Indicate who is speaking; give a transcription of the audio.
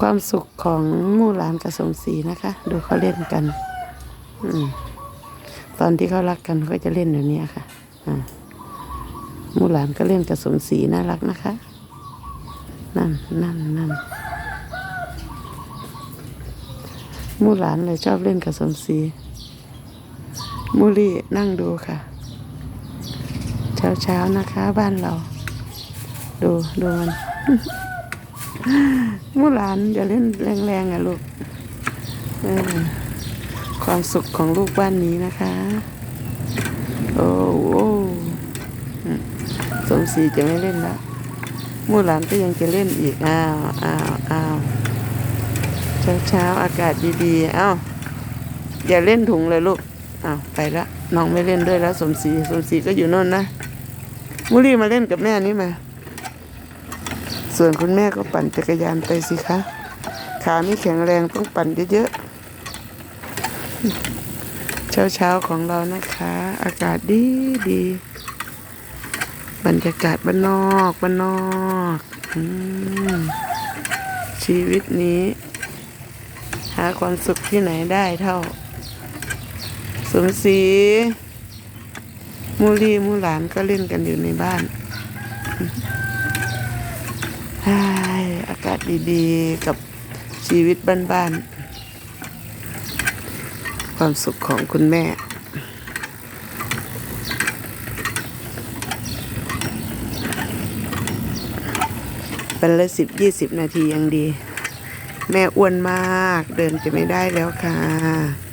Speaker 1: ความสุขของมู่หลานกับสมศรีนะคะ ดูเขาเล่นกัน อืมตอนที่เขารักกันเขาก็จะเล่นแบบนี้ค่ะอ่ามู่หลานก็เล่นกับสมศรีน่ารักนะคะ นั่นนั่นนั่นมู่หลานเลยชอบเล่นกับสมศรีมูลี่นั่งดูค่ะ เช้าเช้านะคะ บ้านเรา ดูดูมัน มู่หลานอย่าเล่นแรงๆอะลูกความสุขของลูกบ้านนี้นะคะ โอ้โหอืมสมศรีจะไม่เล่นล้วมู่หลานก็ยังจะเล่นอีก อ้าวอ้าวอ้าวเช้าเช้าๆอากาศดีๆ อ้าวอย่าเล่นถุงเลยลูก อ้าวไปละน้องไม่เล่นด้วยแล้ว สมศรีสมศรีก็อยู่โน่นนะมุลี่มาเล่นกับแม่นี่มา ส่วนคุณแม่ก็ปั่นจักรยานไปสิคะ ขาไม่แข็งแรงต้องปั่นเยอะๆ เช้าๆของเรานะคะ อากาศดีดี บรรยากาศบ้านนอกบ้านนอกอชีวิตนี้ หาความสุขที่ไหนได้เท่า สมศรีมูลีมูหลานก็เล่นกันอยู่ในบ้าน อากาศดีๆ กับชีวิตบ้านๆ ความสุขของคุณแม่ เป็นละสิบยี่สิบนาทียังดี แม่อ้วนมากเดินจะไม่ได้แล้วค่ะ